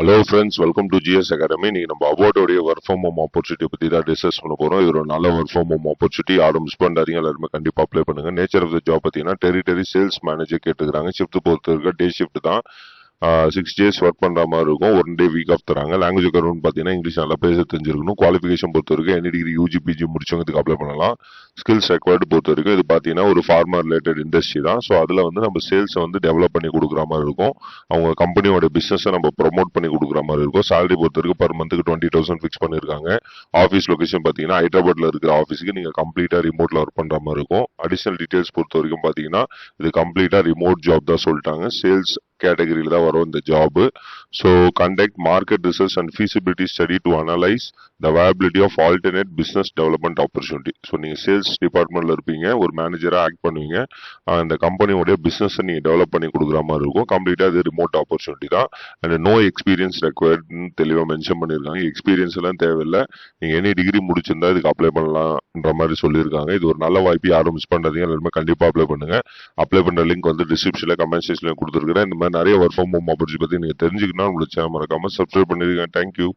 Hello friends welcome to GS Academy நீ நம்ம அவார்டோடைய ஒர்க் ஃப்ரம் ஹோம் ஆப்பர்ச்சுனிட்டி பத்தி தான் டிஸ்கஸ் பண்ண போறோம். இது ஒரு நல்ல ஒர்க் ஃப்ரம் ஹோம் ஆப்பர்ச்சுனிட்டி யாரும் மிஸ் பண்ணாதீங்க எல்லாருமே கண்டிப்பா அப்ளை பண்ணுங்க. நேச்சர் ஆஃப் த ஜாப் பார்த்தீங்கன்னா டெரிட்டரி சேல்ஸ் மேனேஜர் கேட்டுக்கிறாங்க ஷிஃப்ட் பொறுத்த இருக்க டே ஷிஃப்ட் தான். சிக்ஸ் டேஸ் ஒர்க் பண்ணுற மாதிரி இருக்கும். ஒன் டே வீக் ஆஃப் தராங்க. லாங்குவேஜ் கரண்ட் பார்த்தீங்கன்னா இங்கிலீஷ் நல்லா பேச தெரிஞ்சிருக்கணும். குவாலிஃபிகேஷன் பொறுத்த வரைக்கும் எனி டிகிரி யூஜி பிஜி முடிச்சவங்க இதுக்கு அப்ளை பண்ணலாம். ஸ்கில்ஸ் ரெக்வயர்டு பொறுத்த வரைக்கும் இது பார்த்தீங்கன்னா ஒரு ஃபார்மர் ரிலேட்டட் இண்டஸ்ட்ரி தான். ஸோ அதில் வந்து நம்ம சேல்ஸை வந்து டெவலப் பண்ணி கொடுக்குற மாதிரி இருக்கும். அவங்க கம்பெனியோட பிஸ்னஸை நம்ம ப்ரொமோட் பண்ணி கொடுக்குற மாதிரி இருக்கும். சேலரி பொறுத்த வரைக்கும் பர் மந்த்துக்கு டுவெண்ட்டி தௌசண்ட் ஃபிக்ஸ் பண்ணியிருக்காங்க ஆஃபீஸ் லொக்கேஷன் பார்த்தீங்கன்னா ஹைதராபாத்ல இருக்கிற ஆஃபீஸுக்கு நீங்கள் கம்ப்ளீட்டாக ரிமோட்ல ஒர்க் பண்ணுற மாதிரி இருக்கும். அடிஷனல் டீட்டெயில்ஸ் பொறுத்த வரைக்கும் பார்த்தீங்கன்னா இது கம்ப்ளீட்டாக ரிமோட் ஜாப் தான் சொல்லிட்டாங்க. சேல்ஸ் கேட்டகரியில் தான் வரும் இந்த job so conduct market research and feasibility study to analyse the viability of alternate business development opportunity so நீங்கள் சேல்ஸ் டிபார்ட்மெண்ட்ல இருப்பீங்க ஒரு மேனேஜராக ஆக்ட் பண்ணுவீங்க அந்த கம்பெனியோடைய பிஸ்னஸை நீங்கள் டெவலப் பண்ணி கொடுக்குற மாதிரி இருக்கும். கம்ப்ளீட்டாக இது ரிமோட் ஆப்பர்ச்சுனிட்டி தான். அண்ட் நோ எக்ஸ்பீரியன்ஸ் ரெக்வயர்ட்னு தெளிவாக மென்ஷன் பண்ணியிருக்காங்க. எக்ஸ்பீரியன்ஸ் எல்லாம் தேவையில்லை. நீங்கள் எனி டிகிரி முடிச்சிருந்தா இதுக்கு அப்ளை பண்ணலாம்ன்ற மாதிரி சொல்லியிருக்காங்க. இது ஒரு நல்ல வாய்ப்பு. யாரும் மிஸ் பண்ணாதீங்க. எல்லாருமே கண்டிப்பாக அப்ளை பண்ணுங்கள் அப்ளை பண்ணுற லிங்க் வந்து டிஸ்கிரிப்ஷனில் கமெண்ட் செக்ஷனில் கொடுத்துருக்கிறேன். இந்த மாதிரி நிறைய ஒர்க் ஃப்ரம் ஹோம் ஆப்பர்ச்சுனிட்டி பற்றி நீங்கள் தெரிஞ்சுக்கணும். உங்களுக்கு சேனல் சப்ஸ்கிரைப் பண்ணியிருக்கேன் தேங்க்யூ